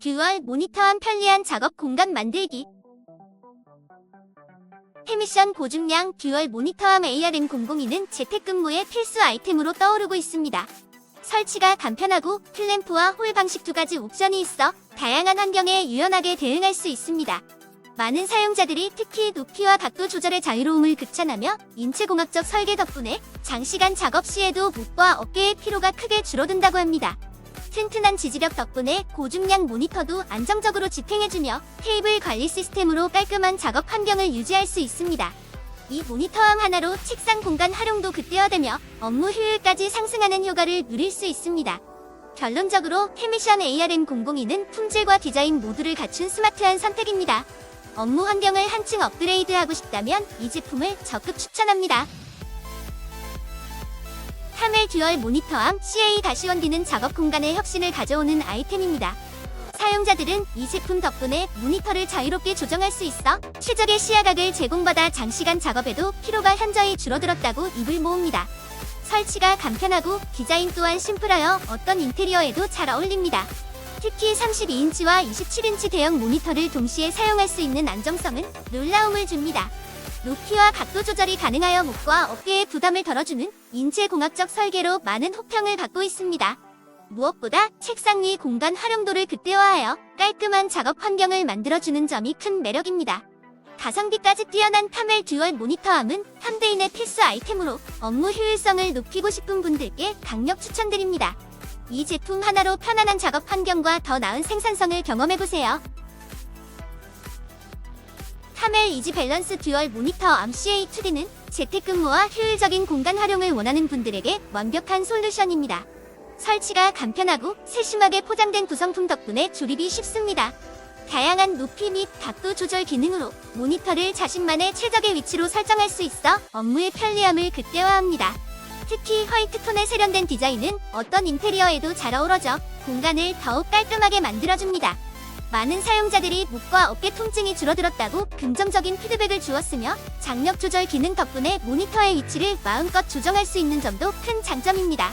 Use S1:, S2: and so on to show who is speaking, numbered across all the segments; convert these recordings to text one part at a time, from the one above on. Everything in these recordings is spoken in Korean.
S1: 듀얼 모니터한 편리한 작업 공간 만들기. 해미션 고중량 듀얼 모니터함 ARM002는 재택근무의 필수 아이템으로 떠오르고 있습니다. 설치가 간편하고 클램프와 홀 방식 두 가지 옵션이 있어 다양한 환경에 유연하게 대응할 수 있습니다. 많은 사용자들이 특히 높이와 각도 조절의 자유로움을 극찬하며 인체공학적 설계 덕분에 장시간 작업 시에도 목과 어깨의 피로가 크게 줄어든다고 합니다. 튼튼한 지지력 덕분에 고중량 모니터도 안정적으로 집행해주며 테이블 관리 시스템으로 깔끔한 작업 환경을 유지할 수 있습니다. 이 모니터함 하나로 책상 공간 활용도 극대화되며 업무 효율까지 상승하는 효과를 누릴 수 있습니다. 결론적으로 해미션 ARM002는 품질과 디자인 모두를 갖춘 스마트한 선택입니다. 업무 환경을 한층 업그레이드하고 싶다면 이 제품을 적극 추천합니다. 카멜 듀얼 모니터함 CA-1D는 작업 공간에 혁신을 가져오는 아이템입니다. 사용자들은 이 제품 덕분에 모니터를 자유롭게 조정할 수 있어 최적의 시야각을 제공받아 장시간 작업에도 피로가 현저히 줄어들었다고 입을 모읍니다. 설치가 간편하고 디자인 또한 심플하여 어떤 인테리어에도 잘 어울립니다. 특히 32인치와 27인치 대형 모니터를 동시에 사용할 수 있는 안정성은 놀라움을 줍니다. 높이와 각도 조절이 가능하여 목과 어깨의 부담을 덜어주는 인체공학적 설계로 많은 호평을 받고 있습니다. 무엇보다 책상 위 공간 활용도를 극대화하여 깔끔한 작업 환경을 만들어주는 점이 큰 매력입니다. 가성비까지 뛰어난 카멜 듀얼 모니터함은 현대인의 필수 아이템으로 업무 효율성을 높이고 싶은 분들께 강력 추천드립니다. 이 제품 하나로 편안한 작업 환경과 더 나은 생산성을 경험해보세요. 카멜 이지 밸런스 듀얼 모니터 암 CA2D는 재택근무와 효율적인 공간 활용을 원하는 분들에게 완벽한 솔루션입니다. 설치가 간편하고 세심하게 포장된 구성품 덕분에 조립이 쉽습니다. 다양한 높이 및 각도 조절 기능으로 모니터를 자신만의 최적의 위치로 설정할 수 있어 업무의 편리함을 극대화합니다. 특히 화이트톤의 세련된 디자인은 어떤 인테리어에도 잘 어우러져 공간을 더욱 깔끔하게 만들어줍니다. 많은 사용자들이 목과 어깨 통증이 줄어들었다고 긍정적인 피드백을 주었으며 장력 조절 기능 덕분에 모니터의 위치를 마음껏 조정할 수 있는 점도 큰 장점입니다.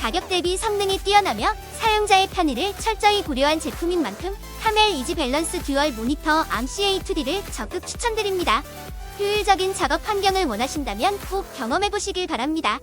S1: 가격 대비 성능이 뛰어나며 사용자의 편의를 철저히 고려한 제품인 만큼 카멜 이지 밸런스 듀얼 모니터 암 CA2D를 적극 추천드립니다. 효율적인 작업 환경을 원하신다면 꼭 경험해보시길 바랍니다.